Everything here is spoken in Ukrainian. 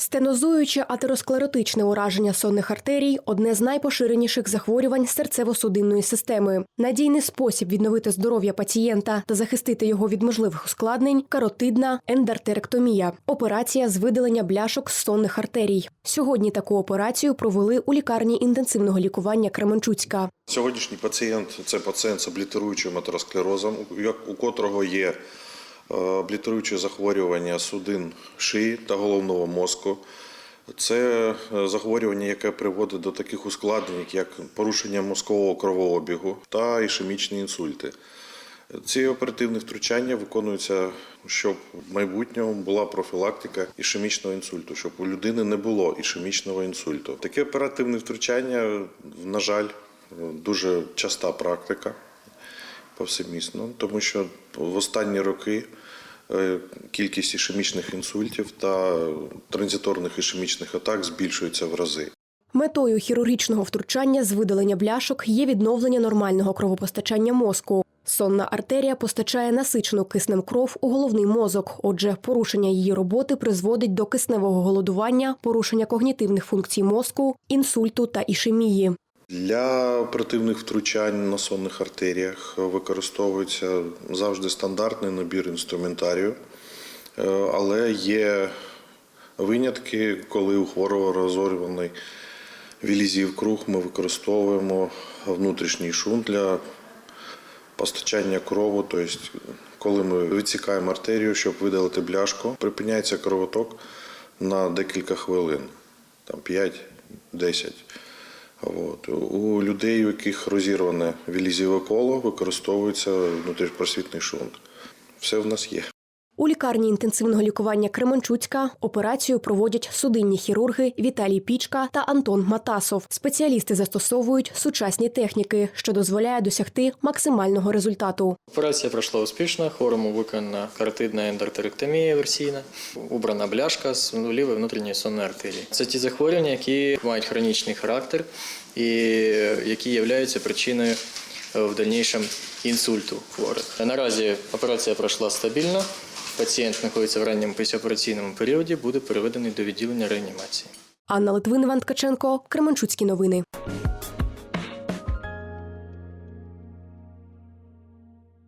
Стенозуюче атеросклеротичне ураження сонних артерій одне з найпоширеніших захворювань серцево-судинної системи. Надійний спосіб відновити здоров'я пацієнта та захистити його від можливих ускладнень каротидна ендартеректомія операція з видалення бляшок з сонних артерій. Сьогодні таку операцію провели у лікарні інтенсивного лікування Кременчуцька. Сьогоднішній пацієнт це пацієнт з облітеруючим атеросклерозом, у котрого є е, захворювання судин шиї та головного мозку. Це е, захворювання, яке приводить до таких ускладнень, як порушення мозкового кровообігу та ішемічні інсульти. Ці оперативні втручання виконуються, щоб в майбутньому була профілактика ішемічного інсульту, щоб у людини не було ішемічного інсульту. Таке оперативне втручання, на жаль, дуже часта практика повсемісно, тому що в останні роки е, кількість ішемічних інсультів та транзиторних ішемічних атак збільшується в рази. Метою хірургічного втручання з видалення бляшок є відновлення нормального кровопостачання мозку. Сонна артерія постачає насичену киснем кров у головний мозок. Отже, порушення її роботи призводить до кисневого голодування, порушення когнітивних функцій мозку, інсульту та ішемії. Для оперативних втручань на сонних артеріях використовується завжди стандартний набір інструментарію, Е, але є винятки, коли у хворого розорваний вілізів круг, ми використовуємо внутрішній шунт для постачання крову. Тобто, коли ми відсікаємо артерію, щоб видалити бляшку, припиняється кровоток на декілька хвилин, там 5-10. От. У людей, у яких розірване вілізіве коло, використовується внутрішньопросвітний шунт. Все в нас є. У лікарні інтенсивного лікування Кременчуцька операцію проводять судинні хірурги Віталій Пічка та Антон Матасов. Спеціалісти застосовують сучасні техніки, що дозволяє досягти максимального результату. Операція пройшла успішно. Хворому виконана каротидна ендартеректомія версійна, убрана бляшка з лівої внутрішньої сонної артерії. Це ті захворювання, які мають хронічний характер і які являються причиною е, в дальнішому інсульту хворих. Наразі операція пройшла стабільно. Пацієнт знаходиться в ранньому післяопераційному періоді, буде переведений до відділення реанімації. Анна Литвин, Іван Ткаченко, Кременчуцькі новини.